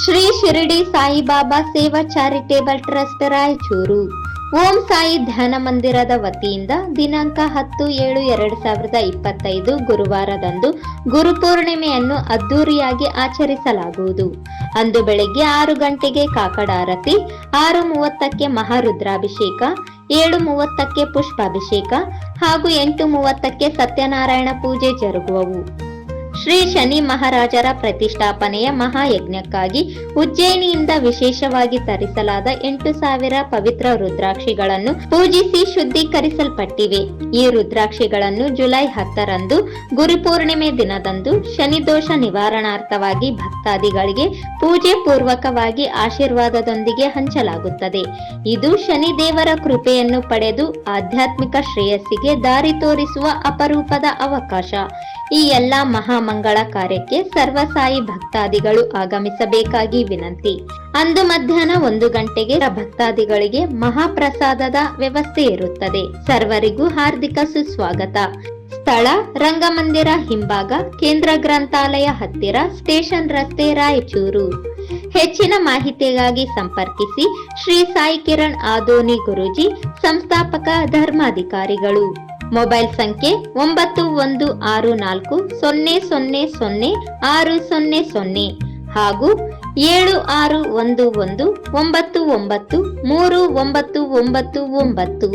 ಶ್ರೀ ಶಿರಡಿ ಸಾಯಿಬಾಬಾ ಸೇವಾ charitable trust Raichur. ಓಂ ಸಾಯಿ ಧ್ಯಾನ ಮಂದಿರದ ವತಿಯಿಂದ ದಿನಾಂಕ ಹತ್ತು ಏಳು ಎರಡು ಸಾವಿರದ ಇಪ್ಪತ್ತೈದು ಗುರುವಾರದಂದು ಗುರುಪೂರ್ಣಿಮೆಯನ್ನು ಅದ್ದೂರಿಯಾಗಿ ಆಚರಿಸಲಾಗುವುದು. ಅಂದು ಬೆಳಗ್ಗೆ ಆರು ಗಂಟೆಗೆ ಕಾಕಡ ಆರತಿ ಆರು ಮೂವತ್ತಕ್ಕೆ ಮಹಾರುದ್ರಾಭಿಷೇಕ, ಏಳು ಮೂವತ್ತಕ್ಕೆ ಪುಷ್ಪಾಭಿಷೇಕ ಹಾಗೂ ಎಂಟು ಮೂವತ್ತಕ್ಕೆ ಸತ್ಯನಾರಾಯಣ ಪೂಜೆ ಜರುಗುವವು. ಶ್ರೀ ಶನಿ ಮಹಾರಾಜರ ಪ್ರತಿಷ್ಠಾಪನೆಯ ಮಹಾಯಜ್ಞಕ್ಕಾಗಿ ಉಜ್ಜಯಿನಿಯಿಂದ ವಿಶೇಷವಾಗಿ ತರಿಸಲಾದ ಎಂಟು ಸಾವಿರ ಪವಿತ್ರ ರುದ್ರಾಕ್ಷಿಗಳನ್ನು ಪೂಜಿಸಿ ಶುದ್ಧೀಕರಿಸಲ್ಪಟ್ಟಿವೆ. ಈ ರುದ್ರಾಕ್ಷಿಗಳನ್ನು ಜುಲೈ ಹತ್ತರಂದು ಗುರುಪೂರ್ಣಿಮೆ ದಿನದಂದು ಶನಿದೋಷ ನಿವಾರಣಾರ್ಥವಾಗಿ ಭಕ್ತಾದಿಗಳಿಗೆ ಪೂಜೆ ಪೂರ್ವಕವಾಗಿ ಆಶೀರ್ವಾದದೊಂದಿಗೆ ಹಂಚಲಾಗುತ್ತದೆ. ಇದು ಶನಿದೇವರ ಕೃಪೆಯನ್ನು ಪಡೆದು ಆಧ್ಯಾತ್ಮಿಕ ಶ್ರೇಯಸ್ಸಿಗೆ ದಾರಿ ತೋರಿಸುವ ಅಪರೂಪದ ಅವಕಾಶ. ಈ ಎಲ್ಲಾ ಮಹಾಮಂಗಳ ಕಾರ್ಯಕ್ಕೆ ಸರ್ವಸಾಯಿ ಭಕ್ತಾದಿಗಳು ಆಗಮಿಸಬೇಕಾಗಿ ವಿನಂತಿ. ಅಂದು ಮಧ್ಯಾಹ್ನ ಒಂದು ಗಂಟೆಗೆ ಭಕ್ತಾದಿಗಳಿಗೆ ಮಹಾಪ್ರಸಾದದ ವ್ಯವಸ್ಥೆ ಇರುತ್ತದೆ. ಸರ್ವರಿಗೂ ಹಾರ್ದಿಕ ಸುಸ್ವಾಗತ. ಸ್ಥಳ ರಂಗಮಂದಿರ ಹಿಂಭಾಗ ಕೇಂದ್ರ ಗ್ರಂಥಾಲಯ ಹತ್ತಿರ ಸ್ಟೇಷನ್ ರಸ್ತೆ ರಾಯಚೂರು. ಹೆಚ್ಚಿನ ಮಾಹಿತಿಗಾಗಿ ಸಂಪರ್ಕಿಸಿ ಶ್ರೀ ಸಾಯಿ ಕಿರಣ್ ಆದೋನಿ ಗುರೂಜಿ, ಸಂಸ್ಥಾಪಕ ಧರ್ಮಾಧಿಕಾರಿಗಳು. ಮೊಬೈಲ್ ಸಂಖ್ಯೆ ಒಂಬತ್ತು ಒಂದು ಆರು ನಾಲ್ಕು ಸೊನ್ನೆ ಸೊನ್ನೆ ಸೊನ್ನೆ ಆರು ಸೊನ್ನೆ ಸೊನ್ನೆ ಹಾಗೂ ಏಳು ಆರು ಒಂದು ಒಂದು ಒಂಬತ್ತು ಒಂಬತ್ತು ಮೂರು ಒಂಬತ್ತು ಒಂಬತ್ತು ಒಂಬತ್ತು.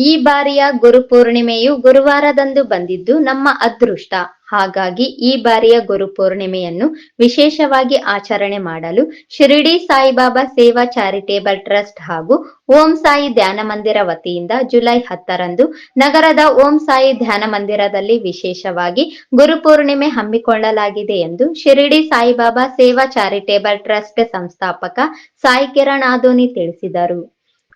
ಈ ಬಾರಿಯ ಗುರುಪೂರ್ಣಿಮೆಯು ಗುರುವಾರದಂದು ಬಂದಿದ್ದು ನಮ್ಮ ಅದೃಷ್ಟ. ಹಾಗಾಗಿ ಈ ಬಾರಿಯ ಗುರುಪೂರ್ಣಿಮೆಯನ್ನು ವಿಶೇಷವಾಗಿ ಆಚರಣೆ ಮಾಡಲು ಶಿರಡಿ ಸಾಯಿಬಾಬಾ ಸೇವಾ ಚಾರಿಟೇಬಲ್ ಟ್ರಸ್ಟ್ ಹಾಗೂ ಓಂ ಸಾಯಿ ಧ್ಯಾನ ಮಂದಿರ ವತಿಯಿಂದ ಜುಲೈ ಹತ್ತರಂದು ನಗರದ ಓಂ ಸಾಯಿ ಧ್ಯಾನ ಮಂದಿರದಲ್ಲಿ ವಿಶೇಷವಾಗಿ ಗುರುಪೂರ್ಣಿಮೆ ಹಮ್ಮಿಕೊಳ್ಳಲಾಗಿದೆ ಎಂದು ಶಿರಡಿ ಸಾಯಿಬಾಬಾ ಸೇವಾ ಚಾರಿಟೇಬಲ್ ಟ್ರಸ್ಟ್ ಸಂಸ್ಥಾಪಕ ಸಾಯಿ ಕಿರಣ್ ಆದೋನಿ ತಿಳಿಸಿದರು.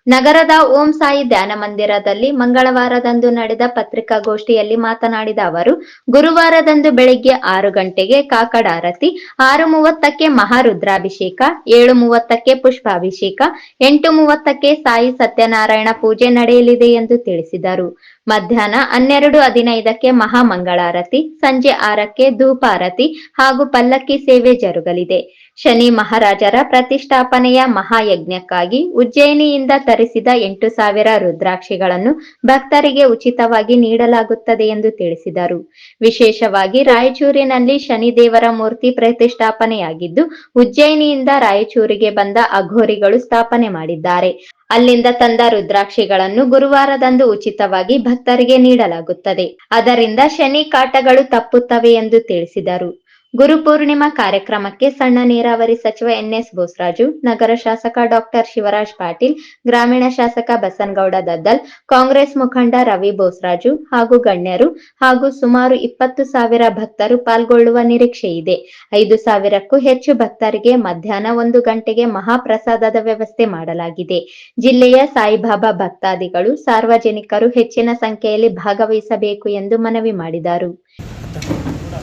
ನಗರದ ಓಂ ಸಾಯಿ ಧ್ಯಾನ ಮಂದಿರದಲ್ಲಿ ಮಂಗಳವಾರದಂದು ನಡೆದ ಪತ್ರಿಕಾಗೋಷ್ಠಿಯಲ್ಲಿ ಮಾತನಾಡಿದ ಅವರು, ಗುರುವಾರದಂದು ಬೆಳಿಗ್ಗೆ ಆರು ಗಂಟೆಗೆ ಕಾಕಡ ಆರತಿ, ಆರು ಮೂವತ್ತಕ್ಕೆ ಮಹಾರುದ್ರಾಭಿಷೇಕ, ಏಳು ಮೂವತ್ತಕ್ಕೆ ಪುಷ್ಪಾಭಿಷೇಕ, ಎಂಟು ಮೂವತ್ತಕ್ಕೆ ಸಾಯಿ ಸತ್ಯನಾರಾಯಣ ಪೂಜೆ ನಡೆಯಲಿದೆ ಎಂದು ತಿಳಿಸಿದರು. ಮಧ್ಯಾಹ್ನ ಹನ್ನೆರಡು ಹದಿನೈದಕ್ಕೆ ಮಹಾಮಂಗಳಾರತಿ, ಸಂಜೆ ಆರಕ್ಕೆ ಧೂಪಾರತಿ ಹಾಗೂ ಪಲ್ಲಕ್ಕಿ ಸೇವೆ ಜರುಗಲಿದೆ. ಶನಿ ಮಹಾರಾಜರ ಪ್ರತಿಷ್ಠಾಪನೆಯ ಮಹಾಯಜ್ಞಕ್ಕಾಗಿ ಉಜ್ಜಯಿನಿಯಿಂದ ತರಿಸಿದ ಎಂಟು ಸಾವಿರ ರುದ್ರಾಕ್ಷಿಗಳನ್ನು ಭಕ್ತರಿಗೆ ಉಚಿತವಾಗಿ ನೀಡಲಾಗುತ್ತದೆ ಎಂದು ತಿಳಿಸಿದರು. ವಿಶೇಷವಾಗಿ ರಾಯಚೂರಿನಲ್ಲಿ ಶನಿದೇವರ ಮೂರ್ತಿ ಪ್ರತಿಷ್ಠಾಪನೆಯಾಗಿದ್ದು, ಉಜ್ಜಯಿನಿಯಿಂದ ರಾಯಚೂರಿಗೆ ಬಂದ ಅಘೋರಿಗಳು ಸ್ಥಾಪನೆ ಮಾಡಿದ್ದಾರೆ. ಅಲ್ಲಿಂದ ತಂದ ರುದ್ರಾಕ್ಷಿಗಳನ್ನು ಗುರುವಾರದಂದು ಉಚಿತವಾಗಿ ಭಕ್ತರಿಗೆ ನೀಡಲಾಗುತ್ತದೆ. ಅದರಿಂದ ಶನಿ ಕಾಟಗಳು ತಪ್ಪುತ್ತವೆ ಎಂದು ತಿಳಿಸಿದರು. ಗುರುಪೂರ್ಣಿಮಾ ಕಾರ್ಯಕ್ರಮಕ್ಕೆ ಸಣ್ಣ ನೀರಾವರಿ ಸಚಿವ ಎನ್ಎಸ್ ಬೋಸರಾಜು, ನಗರ ಶಾಸಕ ಡಾಕ್ಟರ್ ಶಿವರಾಜ್ ಪಾಟೀಲ್, ಗ್ರಾಮೀಣ ಶಾಸಕ ಬಸನ್ಗೌಡ ದದ್ದಲ್, ಕಾಂಗ್ರೆಸ್ ಮುಖಂಡ ರವಿ ಬೋಸರಾಜು ಹಾಗೂ ಗಣ್ಯರು ಹಾಗೂ ಸುಮಾರು ಇಪ್ಪತ್ತು ಸಾವಿರ ಭಕ್ತರು ಪಾಲ್ಗೊಳ್ಳುವ ನಿರೀಕ್ಷೆ ಇದೆ. ಐದು ಸಾವಿರಕ್ಕೂ ಹೆಚ್ಚು ಭಕ್ತರಿಗೆ ಮಧ್ಯಾಹ್ನ ಒಂದು ಗಂಟೆಗೆ ಮಹಾಪ್ರಸಾದದ ವ್ಯವಸ್ಥೆ ಮಾಡಲಾಗಿದೆ. ಜಿಲ್ಲೆಯ ಸಾಯಿಬಾಬಾ ಭಕ್ತಾದಿಗಳು ಸಾರ್ವಜನಿಕರು ಹೆಚ್ಚಿನ ಸಂಖ್ಯೆಯಲ್ಲಿ ಭಾಗವಹಿಸಬೇಕು ಎಂದು ಮನವಿ ಮಾಡಿದರು.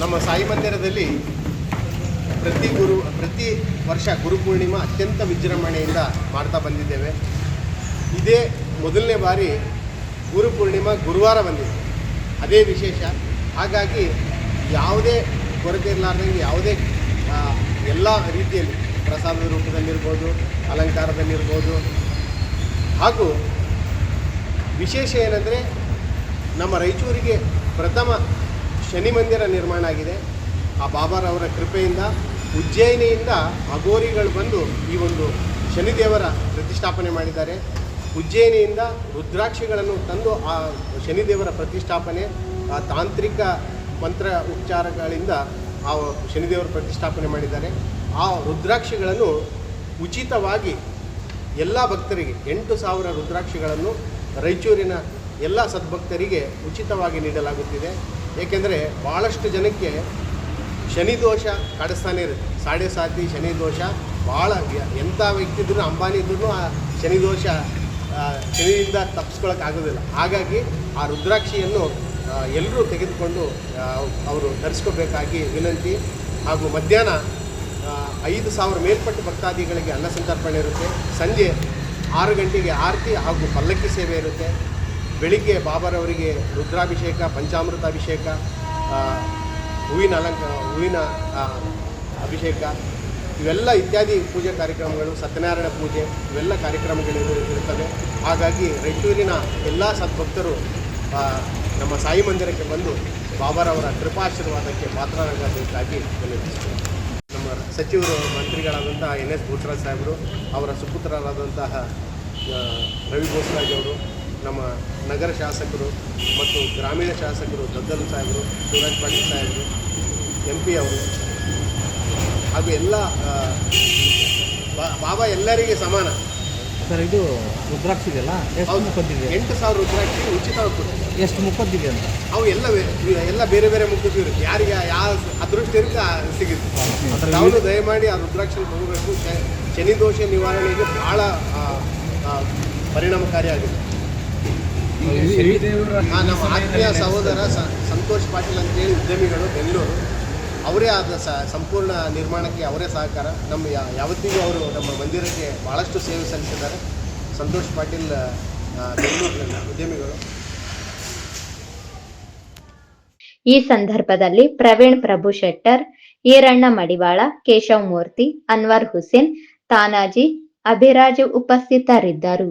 ನಮ್ಮ ಸಾಯಿ ಮಂದಿರದಲ್ಲಿ ಪ್ರತಿ ಗುರು, ಪ್ರತಿ ವರ್ಷ ಗುರುಪೂರ್ಣಿಮಾ ಅತ್ಯಂತ ವಿಜೃಂಭಣೆಯಿಂದ ಮಾಡ್ತಾ ಬಂದಿದ್ದೇವೆ. ಇದೇ ಮೊದಲನೇ ಬಾರಿ ಗುರುಪೂರ್ಣಿಮಾ ಗುರುವಾರ ಬಂದಿದೆ. ಅದೇ ವಿಶೇಷ. ಹಾಗಾಗಿ ಯಾವುದೇ ಕೊರತೆ ಇರಲಾರ್ದಂಗೆ ಯಾವುದೇ ಎಲ್ಲ ರೀತಿಯಲ್ಲಿ ಪ್ರಸಾದದ ರೂಪದಲ್ಲಿರ್ಬೋದು, ಅಲಂಕಾರದಲ್ಲಿರ್ಬೋದು. ಹಾಗೂ ವಿಶೇಷ ಏನಂದರೆ ನಮ್ಮ ರಾಯಚೂರಿಗೆ ಪ್ರಥಮ ಶನಿ ಮಂದಿರ ನಿರ್ಮಾಣ ಆಗಿದೆ. ಆ ಬಾಬಾರವರ ಕೃಪೆಯಿಂದ, ಉಜ್ಜಯಿನಿಯಿಂದ ಅಗೋರಿಗಳು ಬಂದು ಈ ಒಂದು ಶನಿದೇವರ ಪ್ರತಿಷ್ಠಾಪನೆ ಮಾಡಿದ್ದಾರೆ. ಉಜ್ಜಯಿನಿಯಿಂದ ರುದ್ರಾಕ್ಷಿಗಳನ್ನು ತಂದು ಆ ಶನಿದೇವರ ಪ್ರತಿಷ್ಠಾಪನೆ, ಆ ತಾಂತ್ರಿಕ ಮಂತ್ರ ಉಚ್ಚಾರಗಳಿಂದ ಆ ಶನಿದೇವರ ಪ್ರತಿಷ್ಠಾಪನೆ ಮಾಡಿದ್ದಾರೆ. ಆ ರುದ್ರಾಕ್ಷಿಗಳನ್ನು ಉಚಿತವಾಗಿ ಎಲ್ಲ ಭಕ್ತರಿಗೆ, ಎಂಟು ಸಾವಿರ ರುದ್ರಾಕ್ಷಿಗಳನ್ನು ರಾಯಚೂರಿನ ಎಲ್ಲ ಸದ್ಭಕ್ತರಿಗೆ ಉಚಿತವಾಗಿ ನೀಡಲಾಗುತ್ತಿದೆ. ಏಕೆಂದರೆ ಭಾಳಷ್ಟು ಜನಕ್ಕೆ ಶನಿ ದೋಷ ಕಾಡಿಸ್ತಾನೆ ಇರುತ್ತೆ. ಸಾಡೆ ಸಾತಿ ಶನಿ ದೋಷ ಭಾಳ ಎಂಥ ವ್ಯಕ್ತಿ ಇದ್ರೂ ಅಂಬಾನಿ ಇದ್ರೂ ಆ ಶನಿ ದೋಷ ಶನಿಯಿಂದ ತಪ್ಪಿಸ್ಕೊಳ್ಳೋಕ್ಕಾಗೋದಿಲ್ಲ ಹಾಗಾಗಿ ಆ ರುದ್ರಾಕ್ಷಿಯನ್ನು ಎಲ್ಲರೂ ತೆಗೆದುಕೊಂಡು ಅವರು ಧರಿಸ್ಕೋಬೇಕಾಗಿ ವಿನಂತಿ. ಹಾಗೂ ಮಧ್ಯಾಹ್ನ ಐದು ಸಾವಿರ ಮೇಲ್ಪಟ್ಟು ಭಕ್ತಾದಿಗಳಿಗೆ ಅನ್ನ ಸಂತರ್ಪಣೆ ಇರುತ್ತೆ. ಸಂಜೆ ಆರು ಗಂಟೆಗೆ ಆರತಿ ಹಾಗೂ ಪಲ್ಲಕ್ಕಿ ಸೇವೆ ಇರುತ್ತೆ. ಬೆಳಿಗ್ಗೆ ಬಾಬರವರಿಗೆ ರುದ್ರಾಭಿಷೇಕ ಪಂಚಾಮೃತ ಅಭಿಷೇಕ ಹೂವಿನ ಅಲಂಕ, ಹೂವಿನ ಅಭಿಷೇಕ, ಇವೆಲ್ಲ ಇತ್ಯಾದಿ ಪೂಜೆ ಕಾರ್ಯಕ್ರಮಗಳು, ಸತ್ಯನಾರಾಯಣ ಪೂಜೆ ಇವೆಲ್ಲ ಕಾರ್ಯಕ್ರಮಗಳು ಇರು- ಇರುತ್ತವೆ. ಹಾಗಾಗಿ ರಾಯಚೂರಿನ ಎಲ್ಲ ಸದ್ಭಕ್ತರು ನಮ್ಮ ಸಾಯಿ ಮಂದಿರಕ್ಕೆ ಬಂದು ಬಾಬಾರವರ ಕೃಪಾಶೀರ್ವಾದಕ್ಕೆ ಪಾತ್ರರಾಗಬೇಕಾಗಿ ವಿನಂತಿಸುತ್ತೇನೆ ನಮ್ಮ ಸಚಿವರು, ಮಂತ್ರಿಗಳಾದಂತಹ ಎನ್ ಎಸ್ ಭೂಟ್ರಾಜ್ ಸಾಹೇಬರು, ಅವರ ಸುಪುತ್ರರಾದಂತಹ ರವಿ ಬೋಸರಾಜ್ ಅವರು ನಮ್ಮ ನಗರ ಶಾಸಕರು ಮತ್ತು ಗ್ರಾಮೀಣ ಶಾಸಕರು ದದ್ದಲು ಸಾಹೇಬರು ಶಿವರಾಜ್ ಪಾಟೀಲ್ ಸಾಹೇಬರು ಎಂ ಪಿ ಅವರು ಹಾಗೂ ಎಲ್ಲ ಬಾಬಾ ಎಲ್ಲರಿಗೆ ಸಮಾನ. ಸರ್ ಇದು ರುದ್ರಾಕ್ಷಿ ಇದೆಯಲ್ಲ ಎಷ್ಟು. ಮುಖದ್ದಿದೆ? ಎಂಟು ಸಾವಿರ ರುದ್ರಾಕ್ಷಿ ಉಚಿತವಾಗಿ ಕೊಡ್ತೀವಿ ಎಷ್ಟು ಮುಖದ್ದಿದೆ ಅಂತ? ಅವು ಎಲ್ಲ ಎಲ್ಲ ಬೇರೆ ಬೇರೆ ಮುಖದ್ದು ಇರುತ್ತೆ. ಯಾರಿಗೆ ಯಾವ ಅದೃಷ್ಟ ಇರುತ್ತೆ ಸಿಗುತ್ತೆ. ನಾವು ದಯಮಾಡಿ ಆ ರುದ್ರಾಕ್ಷಿ ಶನಿದೋಷ ಶನಿ ದೋಷ ನಿವಾರಣೆಗೆ ಭಾಳ ಪರಿಣಾಮಕಾರಿಯಾಗಿದೆ. ನಮ್ಮ ಆತ್ಮೀಯ ಸಹೋದರ ಸಂತೋಷ್ ಪಾಟೀಲ್ ಅಂತೇಳಿ ಉದ್ಯಮಿಗಳು ಬೆಂಗಳೂರು, ಅವರೇ ಆದ ಸಂಪೂರ್ಣ ನಿರ್ಮಾಣಕ್ಕೆ ಅವರೇ ಸಹಕಾರ. ನಮ್ಮ ಯಾವತ್ತಿಗೂ ಅವರು ನಮ್ಮ ಮಂದಿರಕ್ಕೆ ಭಾಳಷ್ಟು ಸೇವೆ ಸಲ್ಲಿಸಿದ್ದಾರೆ. ಸಂತೋಷ್ ಪಾಟೀಲ್ ಬೆಂಗಳೂರಿನ ಉದ್ಯಮಿಗಳು. ಈ ಸಂದರ್ಭದಲ್ಲಿ ಪ್ರವೀಣ್ ಪ್ರಭು ಶೆಟ್ಟರ್, ಈರಣ್ಣ ಮಡಿವಾಳ, ಕೇಶವ್ ಮೂರ್ತಿ, ಅನ್ವರ್ ಹುಸೇನ್, ತಾನಾಜಿ, ಅಭಿರಾಜ್ ಉಪಸ್ಥಿತರಿದ್ದರು.